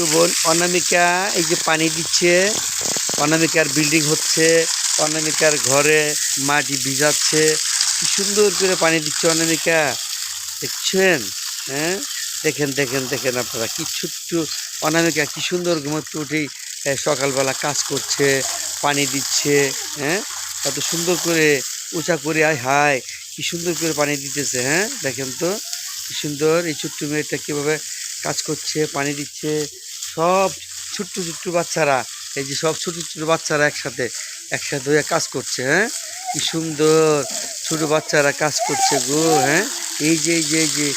ছোট্ট বোন অনামিকা এই যে পানি দিচ্ছে, অনামিকার বিল্ডিং হচ্ছে, অনামিকার ঘরে মাটি ভিজাচ্ছে সুন্দর করে পানি দিচ্ছে অনামিকা। দেখছেন? হ্যাঁ? দেখেন দেখেন দেখেন আপনারা কি ছোট্ট অনামিকা, কি সুন্দর ঘুমোতে উঠেই সকালবেলা কাজ করছে, পানি দিচ্ছে হ্যাঁ? এত সুন্দর করে উঁচা করে, আয় হায়, কি সুন্দর করে পানি দিতেছে হ্যাঁ? দেখেন তো, কি সুন্দর, এই ছোট্ট মেয়েটা কীভাবে কাজ করছে, পানি দিচ্ছে সব ছোট্ট ছোট্ট বাচ্চারা, এই যে সব ছোট ছোট বাচ্চারা একসাথে একসাথে হয়ে কাজ করছে হ্যাঁ? কি সুন্দর ছোট বাচ্চারা কাজ করছে গো হ্যাঁ? এই যে এই যে এই যে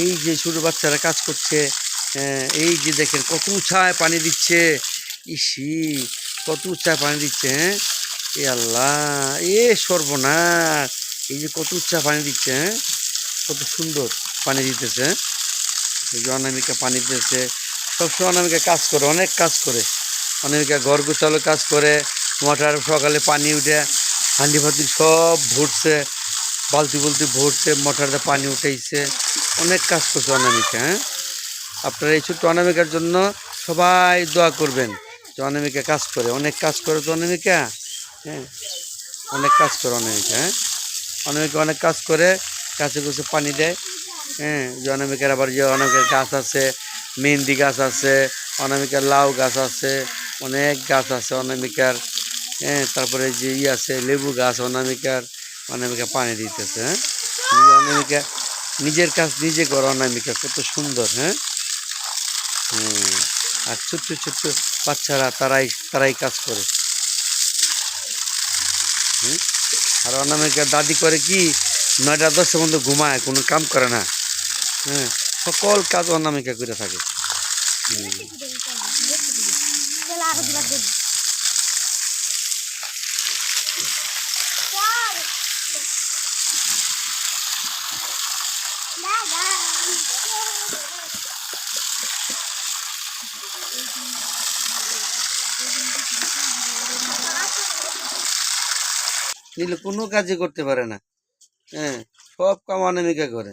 এই যে ছোট বাচ্চারা কাজ করছে হ্যাঁ এই যে দেখেন কত উঁচায় পানি দিচ্ছে, ইসি, কত উঁচায় পানি দিচ্ছে হ্যাঁ? এ আল্লাহ, এ সর্বনাশ, এই যে কত উচ্চা পানি দিচ্ছে হ্যাঁ? কত সুন্দর পানি দিতেছে হ্যাঁ? এই যে অনামিকা পানি দিতেছে সবসময় অনামিকা কাজ করে, অনেক কাজ করে। অনামিকা ঘর গোছালো কাজ করে মোটর সকালে পানি উঠে হান্ডি ফান্ডি সব ভরছে, বালতি বলতি ভরছে মোটরে পানি উঠেছে অনেক কাজ করছে অনামিকা হ্যাঁ? আপনারা এই ছোট্ট অনামিকার জন্য সবাই দোয়া করবেন যে অনামিকা কাজ করে। অনেক কাজ করে তো অনামিকা হ্যাঁ? অনেক কাজ করে অনামিকা হ্যাঁ? অনামিকা অনেক কাজ করে, গাছে গাছে পানি দেয় হ্যাঁ? যে অনামিকার আবার যে অনামিকার গাছ আছে মেহেন্দি গাছ আছে, অনামিকার লাউ গাছ আছে, অনেক গাছ আছে অনামিকার হ্যাঁ তারপরে যে ই আছে, লেবু গাছ অনামিকার, অনামিকা পানি দিতেছে হ্যাঁ? অনামিকা নিজের কাজ নিজে করে অনামিকা, কত সুন্দর হ্যাঁ? আর ছোট্ট ছোট্ট বাচ্চারা তারাই তারাই কাজ করে। আর অনামিকা দাদি করে কি, নয়টা দশটা পর্যন্ত ঘুমায়, কোনো কাম করে না হ্যাঁ? সকল কাজ অনামিকা করে থাকে। নীলু কোনো কাজই করতে পারে না হ্যাঁ সব কাম অনামিকা করে